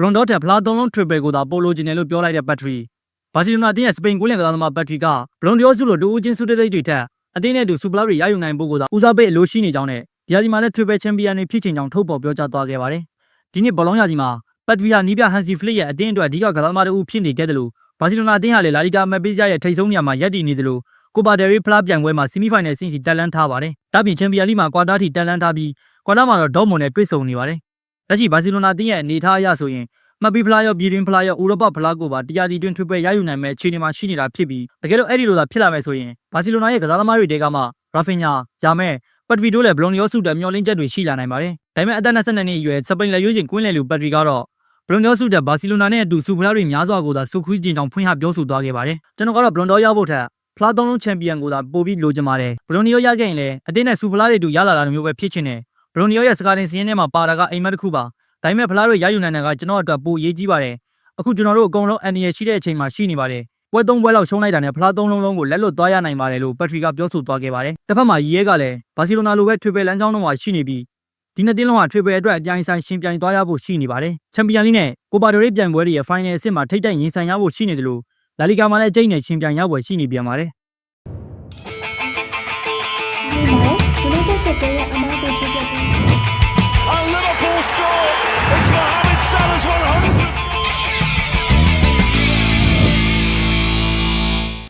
ဘရွန်ဒေါထက်ဖလားသုံးလုံး triple ကိုသာပိုလိုချင်တယ်လို့ပြောလိုက်တဲ့ဘတ်ထရီဘာစီလိုနာအသင်းရဲ့စပိန်ကိုလင်ကစားသမားဘတ်ထရီကဘရွန်ဒီယောစုလိုတူဦးချင်းစုတေးသိတွေထက်အသင်းနဲ့အတူစူပလာတွေရယူနိုင်ဖို့ကိုသာဦးစားပေးအလိုရှိနေကြောင်းနဲ့ဒီယာဒီမှာလည်း triple champion တွေဖြစ်ချင်ကြောင်းထုတ်ဖော်ပြောကြားသွားခဲ့ပါတယ်ဒီနှစ်ဘောလုံးယာဒီမှာဘတ်ထရီဟာနီးပြဟန်စီဖလစ်ရဲ့အသင်းအတွက်အဓိကကစားသမားတစ်ဦးဖြစ်နေခဲ့တယ်လို့ဘာစီလိုနာအသင်းဟာလည်းလာလီဂါမက်ပေးကြရဲ့ထိပ်ဆုံးနေရာမှာရပ်တည်နေတယ်လို့ကိုပါဒယ်ရီဖလားပြိုင်ပွဲမှာဆီမီဖိုင်နယ်ဆင့်စီတက်လန်းထားပါတယ်။ဒါပြင်ချန်ပီယံလိမှာကွာတာထိတက်လန်းထားပြီးကွာတာမှာတော့ဒေါ့မွန်နဲ့တွေ့ဆုံနေပါတယ်။ လက်ရှိဘာစီလိုနာအသင်းရဲ့အနေအထားအရဆိုရင်မှတ်ပြီးဖလားရောပြည်တွင်းဖလားရောဥရောပဖလားကိုပါတရားဒီတွင်ထွေပွဲရယူနိုင်မဲ့အခြေအနေမှာရှိနေတာဖြစ်ပြီးတကယ်လို့အဲ့ဒီလိုသာဖြစ်လာမယ်ဆိုရင်ဘာစီလိုနာရဲ့ကစားသမားတွေတဲကမှရာဖင်ညာယာမဲပတ်ဗီတိုလည်းဘလွန်ယောစုတဲ့မျောလင်းချက်တွေရှိလာနိုင်ပါတယ်။ဒါပေမဲ့အသက်22နှစ်အရွယ်စပိန်လက်ရွေးချင်းကွင်းလယ်လူပတ်ဗီကတော့ဘလွန်ယောစုတဲ့ဘာစီလိုနာနဲ့အတူစူဖလားတွေများစွာကိုသာစုခွီးကျင်ကြောင်ဖွင့်ဟပြောဆိုသွားခဲ့ပါတယ်။ကျွန်တော်ကတော့ဘလွန်ဒေါရဖို့ထက်ဖလားသုံးလုံးချန်ပီယံကိုသာပို့ပြီးလိုချင်ပါတယ်။ဘလွန်နီယောရခဲ့ရင်လည်းအတင်းနဲ့စူဖလားတွေတူရလာတာမျိုးပဲဖြစ်ချင်တယ်။ ဘလွန်နီယောရဲ့စကားတင်စီးရင်ထဲမှာပါတာကအိမ်မက်တစ်ခုပါ။ဒါပေမဲ့ဖလားတွေရယူနိုင်တဲ့ကကျွန်တော်အတွက်ပိုအရေးကြီးပါတယ်။အခုကျွန်တော်တို့အကုန်လုံးအန်ဒီရရှိတဲ့အချိန်မှာရှိနေပါတယ်။ပွဲသုံးပွဲလောက်ရှုံးလိုက်တာနဲ့ဖလားသုံးလုံးလုံးကိုလက်လွတ်သွားရနိုင်ပါတယ်လို့ပက်ထရီကပြောဆိုသွားခဲ့ပါတယ်။တစ်ဖက်မှာရီရဲကလည်းဘာစီလိုနာလိုပဲထွေပယ်လမ်းကြောင်းတော့မှာရှိနေပြီးဒီနှစ်တင်းလုံးကထွေပယ်အတွက်အပြိုင်ဆိုင်ရှင်ပြိုင်သွားရဖို့ရှိနေပါတယ်။ချန်ပီယံလိနဲ့ကိုပါဒိုရေးပြိုင်ပွဲတွေရဲ့ final အဆင့်မှာထိပ်တိုက်ရင်ဆိုင်ရဖို့ရှိနေတယ်လို့လာလီဂါမှာလည်းအကျိတ်နဲ့ရှင်ပြိုင်ရဖို့ရှိနေပြန်ပါတယ်။ kayak amal kerja gitu.